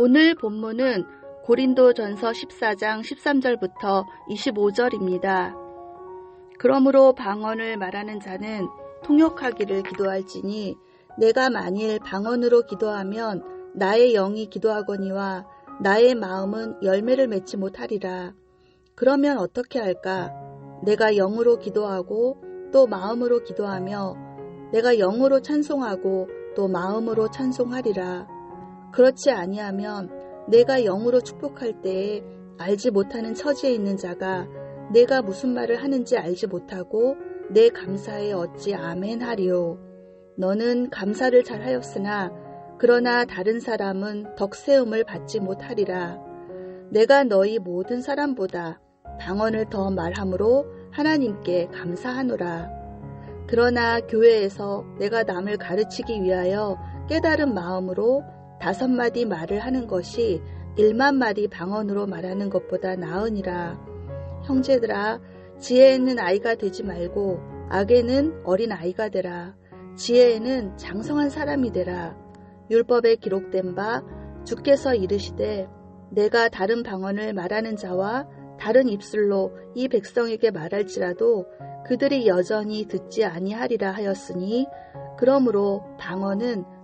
오늘 본문은 고린도 전서 14장 13절부터 25절입니다. 그러므로 방언을 말하는 자는 통역하기를 기도할지니 내가 만일 방언으로 기도하면 나의 영이 기도하거니와 나의 마음은 열매를 맺지 못하리라. 그러면 어떻게 할까? 내가 영으로 기도하고 또 마음으로 기도하며 내가 영으로 찬송하고 또 마음으로 찬송하리라. 그렇지 아니하면 내가 영으로 축복할 때에 알지 못하는 처지에 있는 자가 내가 무슨 말을 하는지 알지 못하고 내 감사에 어찌 아멘 하리요. 너는 감사를 잘 하였으나 그러나 다른 사람은 덕세움을 받지 못하리라. 내가 너희 모든 사람보다 방언을 더 말함으로 하나님께 감사하노라. 그러나 교회에서 내가 남을 가르치기 위하여 깨달은 마음으로 다섯 마디 말을 하는 것이 일만 마디 방언으로 말하는 것보다 나으니라. 형제들아, 지혜에는 아이가 되지 말고 악에는 어린 아이가 되라. 지혜에는 장성한 사람이 되라. 율법에 기록된 바 주께서 이르시되 내가 다른 방언을 말하는 자와 다른 입술로 이 백성에게 말할지라도 그들이 여전히 듣지 아니하리라 하였으니 그러므로 방언은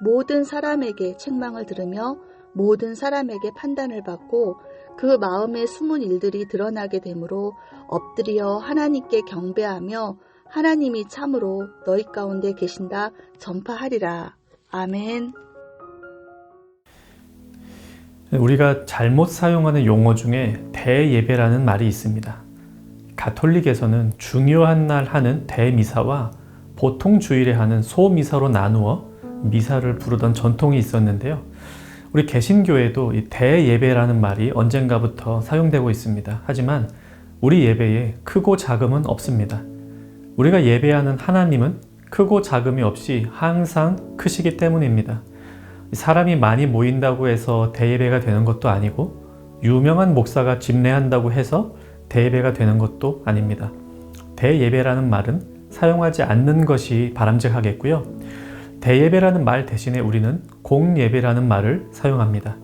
모든 사람에게 책망을 들으며 모든 사람에게 판단을 받고 그 마음의 숨은 일들이 드러나게 되므로 엎드려 하나님께 경배하며 하나님이 참으로 너희 가운데 계신다 전파하리라. 아멘. 우리가 잘못 사용하는 용어 중에 대예배라는 말이 있습니다. 가톨릭에서는 중요한 날 하는 대미사와 보통 주일에 하는 소미사로 나누어 미사를 부르던 전통이 있었는데요. 우리 개신교에도 이 대예배라는 말이 언젠가부터 사용되고 있습니다. 하지만 우리 예배에 크고 작음은 없습니다. 우리가 예배하는 하나님은 크고 작음이 없이 항상 크시기 때문입니다. 사람이 많이 모인다고 해서 대예배가 되는 것도 아니고 유명한 목사가 집례한다고 해서 대예배가 되는 것도 아닙니다. 대예배라는 말은 사용하지 않는 것이 바람직하겠고요. 대예배라는 말 대신에 우리는 공예배라는 말을 사용합니다.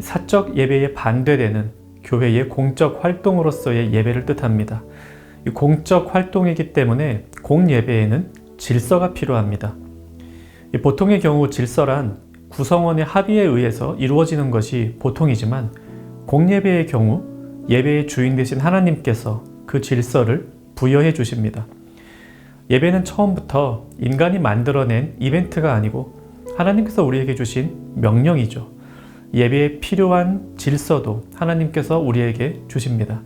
사적 예배에 반대되는 교회의 공적 활동으로서의 예배를 뜻합니다. 공적 활동이기 때문에 공예배에는 질서가 필요합니다. 보통의 경우 질서란 구성원의 합의에 의해서 이루어지는 것이 보통이지만 공예배의 경우 예배의 주인 되신 하나님께서 그 질서를 부여해 주십니다. 예배는 처음부터 인간이 만들어낸 이벤트가 아니고 하나님께서 우리에게 주신 명령이죠. 예배에 필요한 질서도 하나님께서 우리에게 주십니다.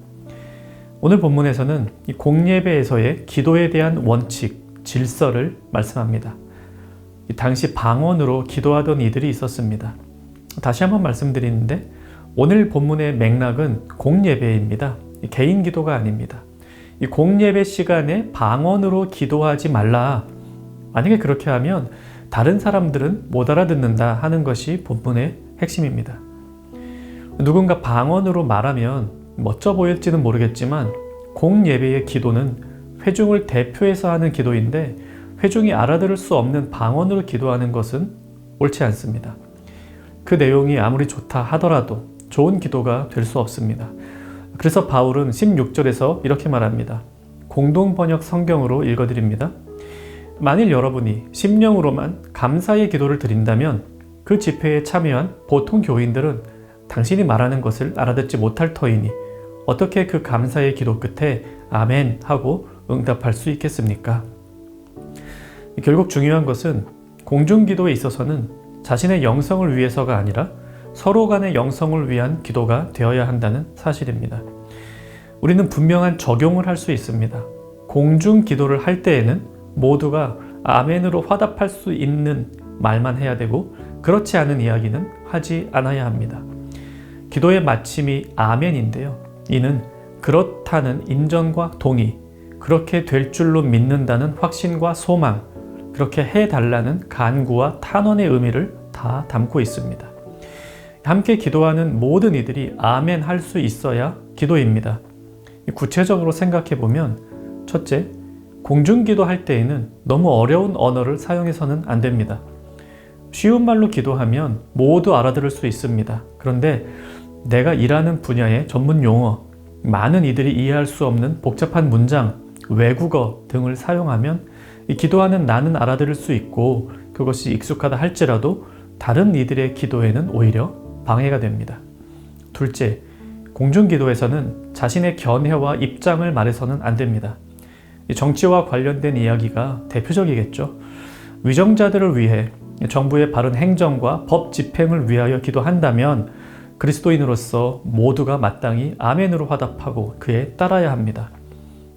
오늘 본문에서는 공예배에서의 기도에 대한 원칙, 질서를 말씀합니다. 당시 방언으로 기도하던 이들이 있었습니다. 다시 한번 말씀드리는데 오늘 본문의 맥락은 공예배입니다. 개인 기도가 아닙니다. 이 공예배 시간에 방언으로 기도하지 말라. 만약에 그렇게 하면 다른 사람들은 못 알아듣는다 하는 것이 본문의 핵심입니다. 누군가 방언으로 말하면 멋져 보일지는 모르겠지만 공예배의 기도는 회중을 대표해서 하는 기도인데 회중이 알아들을 수 없는 방언으로 기도하는 것은 옳지 않습니다. 그 내용이 아무리 좋다 하더라도 좋은 기도가 될 수 없습니다. 그래서 바울은 16절에서 이렇게 말합니다. 공동 번역 성경으로 읽어드립니다. 만일 여러분이 심령으로만 감사의 기도를 드린다면 그 집회에 참여한 보통 교인들은 당신이 말하는 것을 알아듣지 못할 터이니 어떻게 그 감사의 기도 끝에 아멘 하고 응답할 수 있겠습니까? 결국 중요한 것은 공중기도에 있어서는 자신의 영성을 위해서가 아니라 서로 간의 영성을 위한 기도가 되어야 한다는 사실입니다. 우리는 분명한 적용을 할 수 있습니다. 공중 기도를 할 때에는 모두가 아멘으로 화답할 수 있는 말만 해야 되고 그렇지 않은 이야기는 하지 않아야 합니다. 기도의 마침이 아멘인데요. 이는 그렇다는 인정과 동의, 그렇게 될 줄로 믿는다는 확신과 소망, 그렇게 해달라는 간구와 탄원의 의미를 다 담고 있습니다. 함께 기도하는 모든 이들이 아멘 할 수 있어야 기도입니다. 구체적으로 생각해 보면, 첫째, 공중 기도 할 때에는 너무 어려운 언어를 사용해서는 안 됩니다. 쉬운 말로 기도하면 모두 알아들을 수 있습니다. 그런데 내가 일하는 분야의 전문 용어, 많은 이들이 이해할 수 없는 복잡한 문장, 외국어 등을 사용하면 기도하는 나는 알아들을 수 있고 그것이 익숙하다 할지라도 다른 이들의 기도에는 오히려 방해가 됩니다. 둘째, 공중기도에서는 자신의 견해와 입장을 말해서는 안 됩니다. 정치와 관련된 이야기가 대표적이겠죠. 위정자들을 위해 정부의 바른 행정과 법 집행을 위하여 기도한다면 그리스도인으로서 모두가 마땅히 아멘으로 화답하고 그에 따라야 합니다.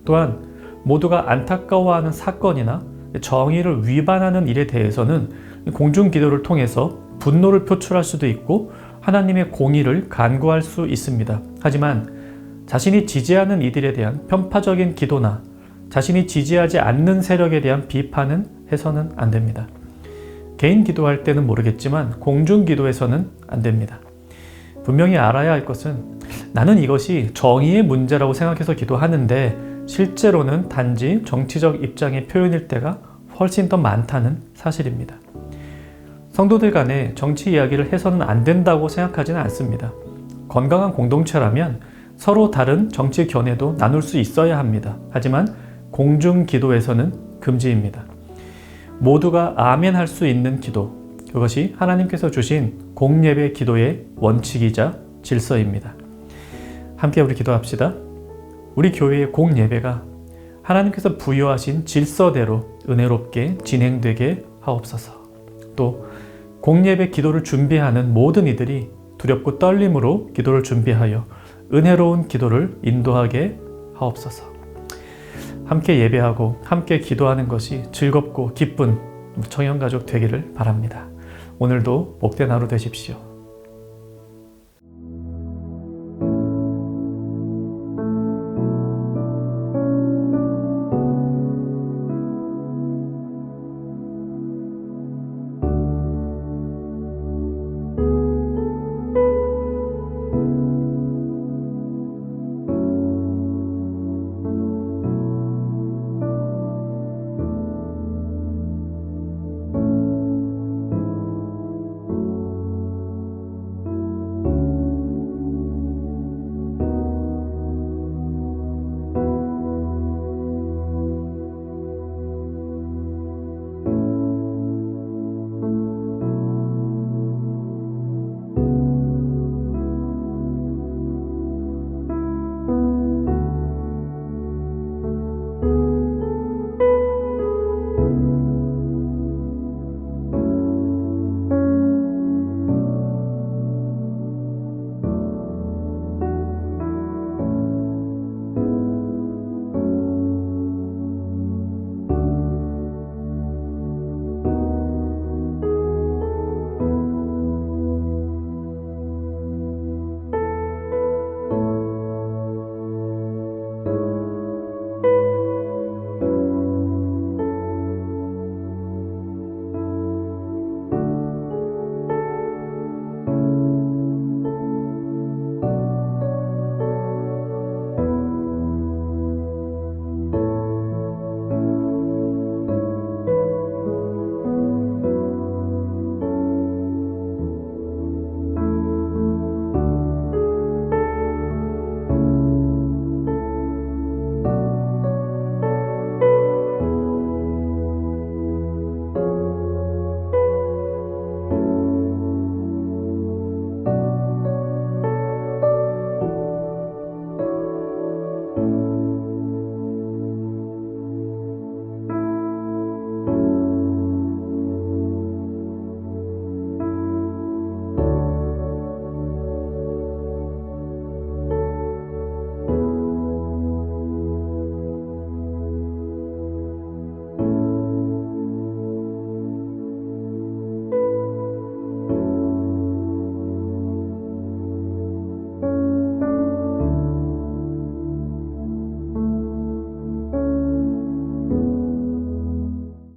또한 모두가 안타까워하는 사건이나 정의를 위반하는 일에 대해서는 공중 기도를 통해서 분노를 표출할 수도 있고 하나님의 공의를 간구할 수 있습니다. 하지만 자신이 지지하는 이들에 대한 편파적인 기도나 자신이 지지하지 않는 세력에 대한 비판은 해서는 안 됩니다. 개인 기도할 때는 모르겠지만 공중 기도에서는 안 됩니다. 분명히 알아야 할 것은 나는 이것이 정의의 문제라고 생각해서 기도하는데 실제로는 단지 정치적 입장의 표현일 때가 훨씬 더 많다는 사실입니다. 성도들 간에 정치 이야기를 해서는 안 된다고 생각하지는 않습니다. 건강한 공동체라면 서로 다른 정치 견해도 나눌 수 있어야 합니다. 하지만 공중 기도에서는 금지입니다. 모두가 아멘 할 수 있는 기도, 그것이 하나님께서 주신 공예배 기도의 원칙이자 질서입니다. 함께 우리 기도합시다. 우리 교회의 공예배가 하나님께서 부여하신 질서대로 은혜롭게 진행되게 하옵소서. 또 공예배 기도를 준비하는 모든 이들이 두렵고 떨림으로 기도를 준비하여 은혜로운 기도를 인도하게 하옵소서. 함께 예배하고 함께 기도하는 것이 즐겁고 기쁜 청년가족 되기를 바랍니다. 오늘도 복된 하루 되십시오.